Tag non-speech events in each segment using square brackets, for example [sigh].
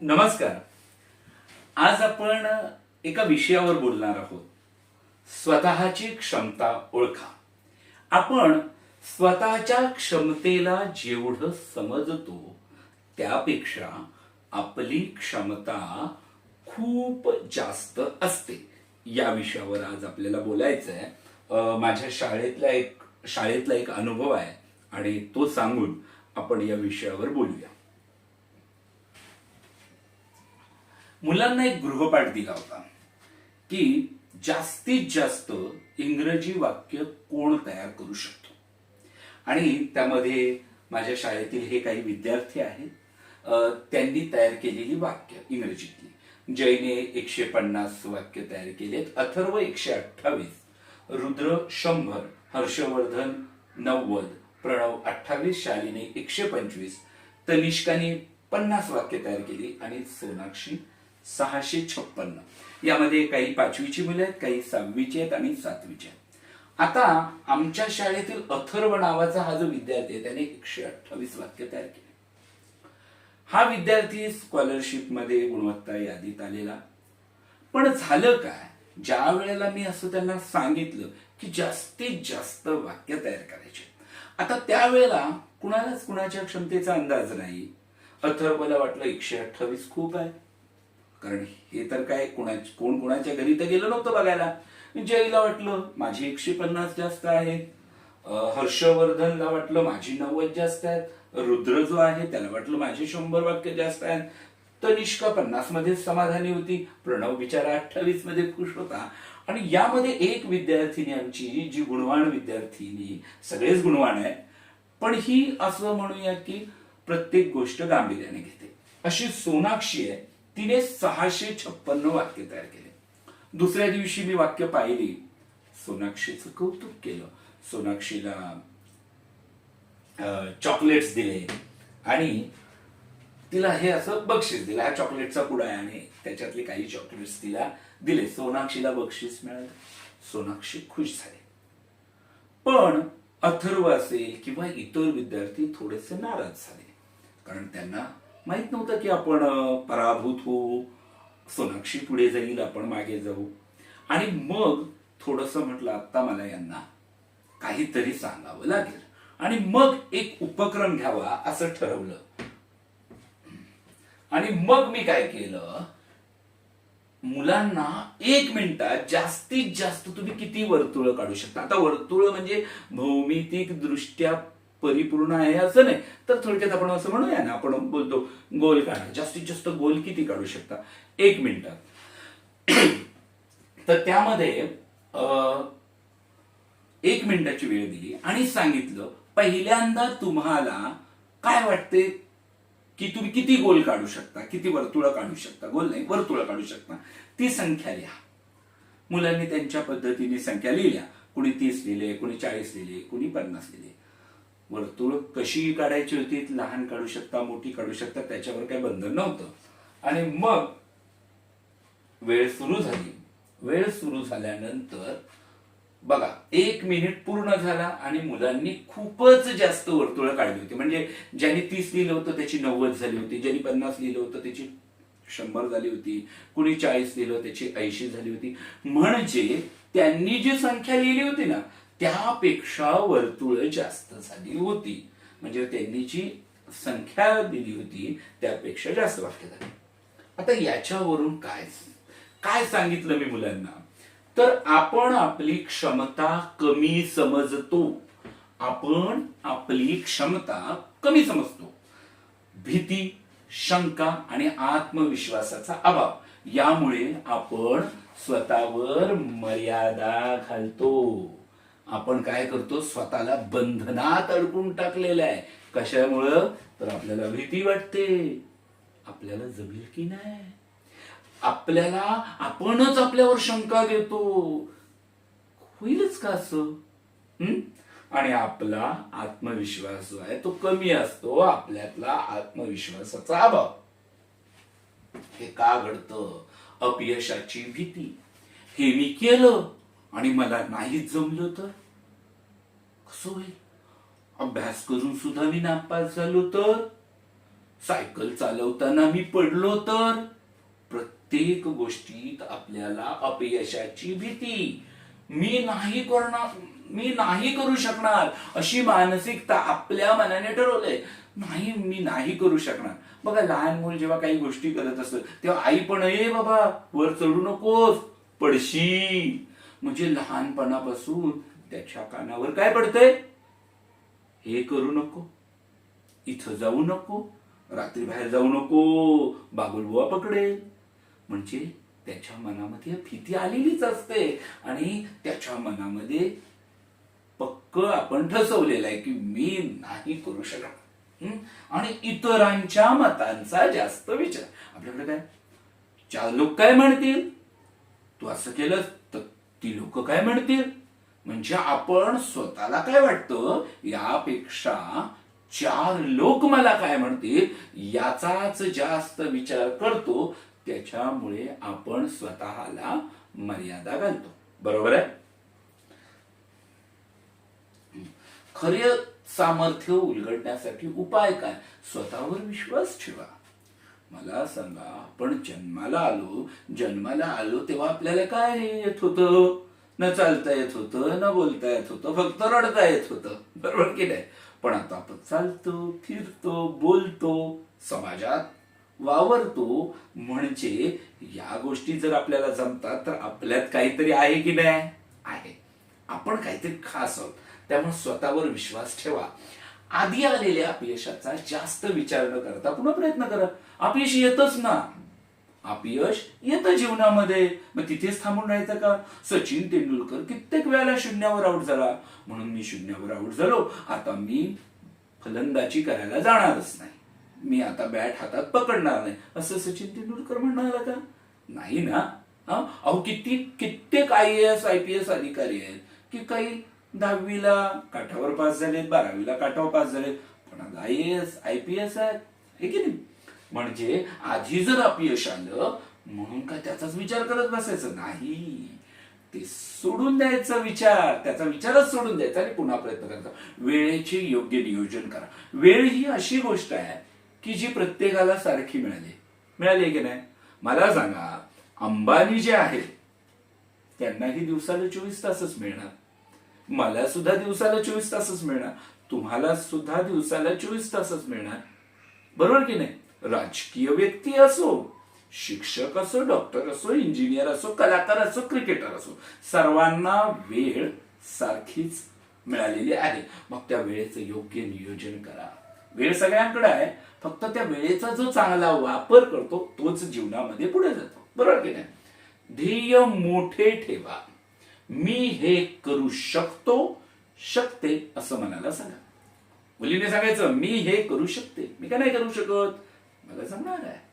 नमस्कार. आज आपण एका विषयावर बोलणार आहोत. स्वतःची क्षमता ओळखा. आपण स्वतःच्या क्षमतेला जेवढं समजतो त्यापेक्षा आपली क्षमता खूप जास्त असते. या विषयावर आज आपल्याला बोलायचं आहे माझ्या शाळेतला एक शाळेतला एक अनुभव आहे आणि तो सांगून आपण या विषयावर बोलूया. मुलांना एक गृहपाठ दिला होता की जास्तीत जास्त इंग्रजी वाक्य कोण तयार करू शकतो? आणि त्यामध्ये माझ्या शाळेतील हे काही विद्यार्थी आहेत त्यांनी तयार केलेली वाक्य इंग्रजीतली. जयने एकशे पन्नास वाक्य तयार केलेत अथर्व एकशे अठ्ठावीस रुद्र शंभर हर्षवर्धन नव्वद प्रणव अठ्ठावीस शालीने एकशे पंचवीस तनिष्काने पन्नास वाक्य तयार केली आणि सोनाक्षी सहाशे छप्पन्न यामध्ये काही पाचवीची मुलं आहेत काही सहावीची आहेत आणि सातवीची आहेत. आता आमच्या शाळेतील अथर्व नावाचा हा जो विद्यार्थी आहे त्याने एकशे अठ्ठावीस वाक्य तयार केले. हा विद्यार्थी स्कॉलरशिपमध्ये गुणवत्ता यादीत आलेला. पण झालं काय? ज्या वेळेला मी असं त्यांना सांगितलं की जास्तीत जास्त वाक्य तयार करायचे. आता त्यावेळेला कुणालाच कुणाच्या क्षमतेचा अंदाज नाही. अथर्वला वाटलं एकशे अठ्ठावीस खूप आहे. कारण हे तर काय कुणा कोण कुणाच्या घरी तर गेलं नव्हतं बघायला. जयला वाटलं माझी एकशे पन्नास जास्त आहेत. हर्षवर्धनला वाटलं माझी नव्वद जास्त आहेत. रुद्र जो आहे त्याला वाटलं माझे शंभर वाक्य जास्त आहेत. तनिष्का पन्नासमध्ये समाधानी होती. प्रणव बिचारा अठ्ठावीसमध्ये खुश होता. आणि यामध्ये एक विद्यार्थिनी आमची जी गुणवान विद्यार्थिनी सगळेच गुणवान आहे पण ही असं म्हणूया की प्रत्येक गोष्ट गांभीर्याने घेते. अशी सोनाक्षी आहे. तिने सहाशे छप्पन्न वाक्य तयार केले. दुसऱ्या दिवशी मी वाक्य पाहिली. सोनाक्षीचं कौतुक केलं. सोनाक्षीला चॉकलेट्स दिले. आणि तिला हे असं बक्षीस दिलं. हा चॉकलेटचा पुडा आहे आणि त्याच्यातले काही चॉकलेट्स तिला दिले. सोनाक्षीला बक्षीस मिळालं. सोनाक्षी खुश झाले. पण अथर्व असेल किंवा इतर विद्यार्थी थोडेसे नाराज झाले. कारण त्यांना माहीत नव्हतं की आपण पराभूत होऊ सोनाक्षी पुढे जाईल आपण मागे जाऊ. आणि मग थोडस म्हटलं आता मला यांना काहीतरी सांगावं लागेल. आणि मग एक उपक्रम घ्यावा असं ठरवलं. आणि मग मी काय केलं? मुलांना एक मिनिटात जास्तीत जास्त तुम्ही किती वर्तुळ काढू शकता? आता वर्तुळ म्हणजे भौमितिक दृष्ट्या परिपूर्ण आहे असं नाही. तर थोडक्यात आपण असं म्हणूया ना आपण बोलतो गोल काढा. जास्तीत जास्त गोल किती काढू शकता? एक मिनिटात [clears throat] तर त्यामध्ये अं, एक मिनिटाची वेळ दिली आणि सांगितलं पहिल्यांदा तुम्हाला काय वाटते? की तुम्ही किती गोल काढू शकता? किती वर्तुळ काढू शकता? गोल नाही वर्तुळ काढू शकता. ती संख्या लिहा. मुलांनी त्यांच्या पद्धतीने संख्या लिहिल्या. कुणी तीस लिहिले कुणी चाळीस लिहिले कुणी पन्नास लिहिले. वर्तुळ कशी काढायची होती लहान काढू शकता मोठी काढू शकता त्याच्यावर काही बंधन नव्हतं. आणि मग वेळ सुरू झाली. वेळ सुरू झाल्यानंतर बघा एक मिनिट पूर्ण झाला आणि मुलांनी खूपच जास्त वर्तुळ काढली होती. म्हणजे ज्यांनी तीस लिहिलं होतं त्याची नव्वद झाली होती. ज्यांनी पन्नास लिहिलं होतं त्याची शंभर झाली होती. कुणी चाळीस लिहिलं त्याची ऐंशी झाली होती. म्हणजे त्यांनी जी संख्या लिहिली होती ना त्यापेक्षा वर्तुळ जास्त झाली होती. म्हणजे त्यांनी जी संख्या दिली होती त्यापेक्षा जास्त वाक्य झाली आता याच्यावरून काय काय सांगितलं मी मुलांना? तर आपण आपली क्षमता कमी समजतो. आपण आपली क्षमता कमी समजतो. भीती शंका आणि आत्मविश्वासाचा अभाव. यामुळे आपण स्वतःवर मर्यादा घालतो. आपण काय करतो? स्वतःला बंधनात अडकून टाकलेलं आहे. कशामुळं? तर आपल्याला भीती वाटते. आपल्याला जमेल की नाही? आपल्याला आपणच आपल्यावर शंका घेतो. होईलच का असं? आणि आपला आत्मविश्वास जो आहे तो कमी असतो. आपल्यातला आत्मविश्वासाचा अभाव. हे का घडतं? अपयशाची भीती. हे मी केलं. आणि मला नाहीच जमलं तर? कसं होईल? अभ्यास करून सुद्धा मी नापास झालो तर? सायकल चालवताना मी पडलो तर? प्रत्येक गोष्टीत आपल्याला अपयशाची भीती. मी नाही करणार मी नाही करू शकणार अशी मानसिकता आपल्या मनाने ठरवलंय. नाही मी नाही करू शकणार. बघा लहान मूल जेव्हा काही गोष्टी करत असत तेव्हा आई पण ए बाबा वर चढू नकोस पडशी म्हणजे लहानपणापासून त्याच्या कानावर काय पडतंय? हे करू नको. इथं जाऊ नको. रात्री बाहेर जाऊ नको. बागुलबुवा पकडेल. म्हणजे त्याच्या मनामध्ये भीती आलेलीच असते. आणि त्याच्या मनामध्ये पक्क आपण ठसवलेलं आहे की मी नाही करू शकत. आणि इतरांच्या मतांचा जास्त विचार. आपल्याकडे काय? चार लोक काय म्हणतील? तू असं केलं तर ती लोक काय म्हणतील? म्हणजे आपण स्वतःला काय वाटतं? यापेक्षा चार लोक मला काय म्हणतील? याचाच जास्त विचार करतो. त्याच्यामुळे आपण स्वतःला मर्यादा घालतो. बरोबर आहे? खरे सामर्थ्य उलगडण्यासाठी उपाय काय? स्वतःवर विश्वास ठेवा. मला सांगा आपण जन्माला आलो जन्माला आलो तेव्हा आपल्याला काय येत होतं? न चालता येत होतं न बोलता येत होतं फक्त रडता येत होतं. बरोबर की नाही? पण आता आपण चालतो फिरतो बोलतो समाजात वावरतो. म्हणजे या गोष्टी जर आपल्याला जमतात तर आपल्यात काहीतरी आहे की नाही? आहे. आपण काहीतरी खास आहोत. त्यामुळे स्वतःवर विश्वास ठेवा. आधी आलेल्या अपयशाचा जास्त विचार न करता पुन्हा प्रयत्न करा. अपयश येतच ना. अपयश येतं जीवनामध्ये. मग तिथेच थांबून राहायचं का? सचिन तेंडुलकर कित्येक वेळेला शून्यावर आउट झाला. म्हणून मी शून्यावर आउट झालो. आता मी फलंदाजी करायला जाणारच नाही. मी आता बॅट हातात पकडणार नाही. असं सचिन तेंडुलकर म्हणाला का? नाही ना. हा? अहो किती कित्येक I S I P S अधिकारी आहेत की काही दहावीला काठावर पास झालेत बारावीला काठावर पास झालेत. पण I S I P S आहेत. हे की नाही? म्हणजे आधी जर अपयश आलं म्हणून का त्याचाच विचार करत बसायचं? नाही. ते सोडून द्यायचा विचार त्याचा विचारच सोडून द्यायचा आणि पुन्हा प्रयत्न करायचा. वेळेचे योग्य नियोजन करा. वेळ ही अशी गोष्ट आहे की जी प्रत्येकाला सारखी मिळाली. मिळाली की नाही? मला सांगा अंबानी जे आहेत त्यांनाही दिवसाला चोवीस तासच मिळणार. मला सुद्धा दिवसाला चोवीस तासच मिळणार. तुम्हाला सुद्धा दिवसाला चोवीस तासच मिळणार. बरोबर की नाही? राजकीय व्यक्ती असो शिक्षक असो डॉक्टर असो इंजिनियर असो कलाकार असो क्रिकेटर असो सर्वांना वेळ सारखीच मिळालेली आहे. मग त्या वेळेचं योग्य नियोजन करा. वेळ सगळ्यांकडे आहे फक्त त्या वेळेचा जो चांगला वापर करतो तोच जीवनामध्ये पुढे जातो. बरोबर की नाही? ध्येय मोठे ठेवा. मी हे करू शकतो शकते असं मनाला सांगा. मुलीने सांगायचं मी हे करू शकते. मी का नाही करू शकत? मला जमणार आहे.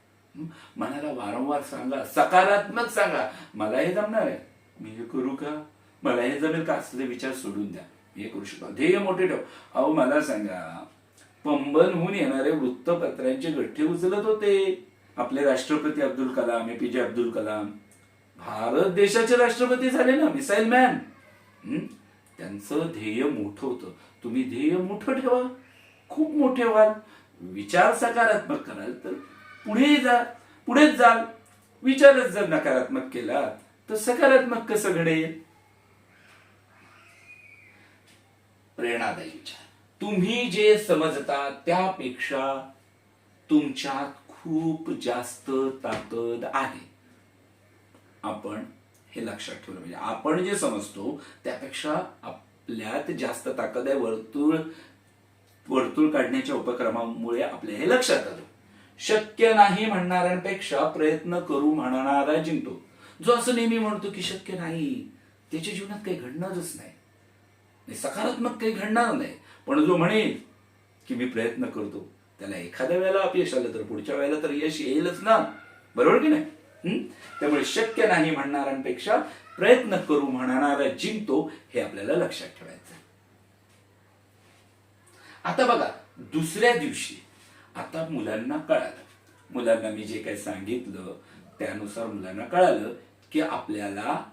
मनाला वारंवार सांगा सकारात्मक सांगा मला हे जमणार आहे. मी हे करू का? मला हे जमेल का? असले विचार सोडून द्या. मी हे करू शकतो. ध्येय मोठे ठेव. अहो मला सांगा पंबनहून येणारे वृत्तपत्रांचे गठ्ठे उचलत होते. आपले राष्ट्रपती अब्दुल कलाम ए पी जे अब्दुल कलाम. भारत देशाचे राष्ट्रपती झाले ना मिसाईल मॅन. त्यांचं ध्येय मोठं होतं. तुम्ही ध्येय मोठं ठेवा. खूप मोठे व्हाल. विचार सकारात्मक कराल तर पुढे जा पुढेच जाल. विचारच जर नकारात्मक केला तर सकारात्मक कसं घडेल? प्रेरणादायी विचार. तुम्ही जे समजता त्यापेक्षा तुमच्यात खूप जास्त ताकद आहे. आपण हे लक्षात ठेवलं म्हणजे आपण जे समजतो त्यापेक्षा आपल्यात जास्त ताकद आहे. वर्तुळ वर्तुळ काढण्याच्या उपक्रमामुळे आपल्या हे लक्षात आलं. शक्य नाही म्हणणाऱ्यांपेक्षा प्रयत्न करू म्हणणारा जिंकतो. जो असं नेहमी म्हणतो की शक्य नाही त्याच्या जीवनात काही घडणारच नाही. सकारात्मक काही घडणार नाही पण जो म्हणेल की मी प्रयत्न करतो त्याला एखाद्या वेळेला अपयश आलं तर पुढच्या वेळेला तर यश येईलच ना. बरोबर की नाही? त्यामुळे शक्य नाही म्हणणाऱ्यांपेक्षा प्रयत्न करू म्हणणारा जिंकतो हे आपल्याला लक्षात ठेवायचं आता बघा दुसऱ्या दिवशी आता मुलांना कळालं. मुलांना मी जे काही सांगितलं त्यानुसार मुलांना कळालं की आपल्याला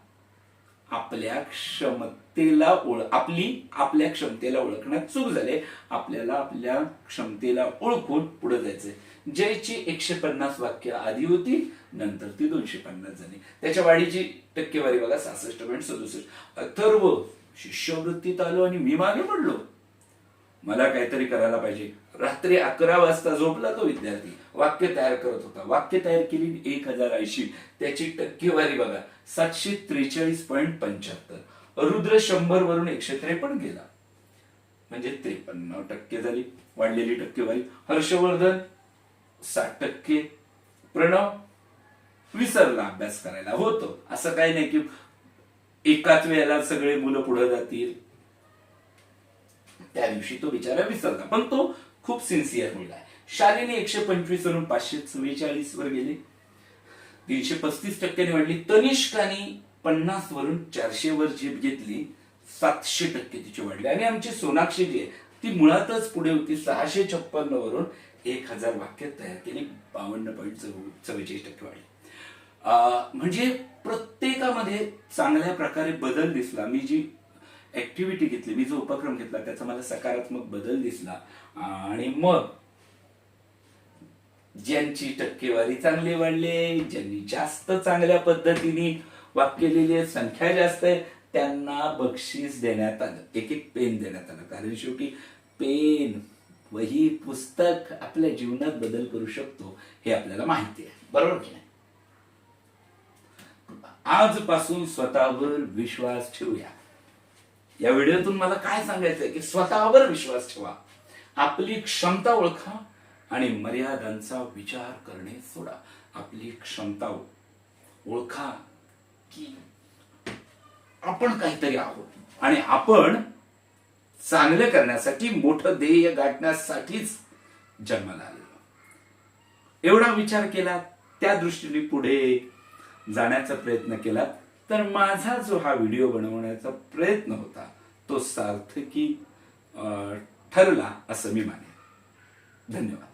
आपल्या क्षमतेला ओळख आपली आपल्या क्षमतेला ओळखण्यात चूक झाले. आपल्याला आपल्या क्षमतेला ओळखून पुढे जायचंय. जयची एकशे पन्नास वाक्य आधी होती नंतर ती दोनशे पन्नास झाली. त्याच्या वाढीची टक्केवारी बघा सहासष्ट पॉईंट सदुसष्ट. अथर्व शिष्यवृत्तीत आलो आणि मी मागे पडलो. मला काहीतरी करायला पाहिजे. रात्री अकरा वाजता झोपला तो विद्यार्थी. वाक्य तयार करत होता. वाक्य तयार केली एक हजार ऐंशी. त्याची टक्केवारी बघा. सातशे त्रेचाळीस पॉईंट पंच्याहत्तर. रुद्र शंभर वरून एकशे त्रेपन्न गेला. म्हणजे त्रेपन्न टक्के झाली. वाढलेली टक्केवारी. हर्षवर्धन साठ टक्के. प्रणव विसरला अभ्यास करायला. होतो. असं काही नाही की एकाच वेळेला सगळे मुलं पुढे जातील. त्या दिवशी तो बिचारा विसरला. पण तो खूप सिन्सिअर मुलगा आहे. शालीने एकशे पंचवीस वरून पाचशे चव्वेचाळीस वर गेले. तीनशे पस्तीस टक्क्याने वाढली तनिष्काने पन्नास वरून चारशे वर झेप घेतली. सातशे टक्के तिची वाढली. आणि आमची सोनाक्षी जी आहे ती मुळातच पुढे होती सहाशे छप्पन्न वरून एक हजार वाक्य तयार केली. बावन्न पॉईंट चव्वेचाळीस टक्के वाढली. अं, म्हणजे प्रत्येकामध्ये चांगल्या प्रकारे बदल दिसला. मी जी ऍक्टिव्हिटी घेतली मी जो उपक्रम घेतला त्याचा मला सकारात्मक बदल दिसला. आणि मग ज्यांची टक्केवारी चांगली वाढली ज्यांनी जास्त चांगल्या पद्धतीने वाक्य लिहिली आहे संख्या जास्त आहे त्यांना बक्षीस देण्यात आलं. एक एक पेन देण्यात आलं. कारण शेवटी पेन वही पुस्तक आपल्या जीवनात बदल करू शकतो हे आपल्याला माहिती आहे. बरोबर की नाही? आजपासून स्वतःवर विश्वास ठेवूया. या व्हिडिओतून मला काय सांगायचंय की स्वतःवर विश्वास ठेवा. आपली क्षमता ओळखा आणि मर्यादांचा विचार करणे सोडा. आपली क्षमता ओळखा की आपण काहीतरी आहोत. आणि आपण चांगलं करण्यासाठी मोठं ध्येय गाठण्यासाठीच जन्माला आलेलो एवढा विचार केला त्या दृष्टीने पुढे जाण्याचा प्रयत्न केला. तर माझा जो हा व्हिडिओ बनवण्याचा प्रयत्न होता तो सार्थकी ठरला असं मी मानेन. धन्यवाद.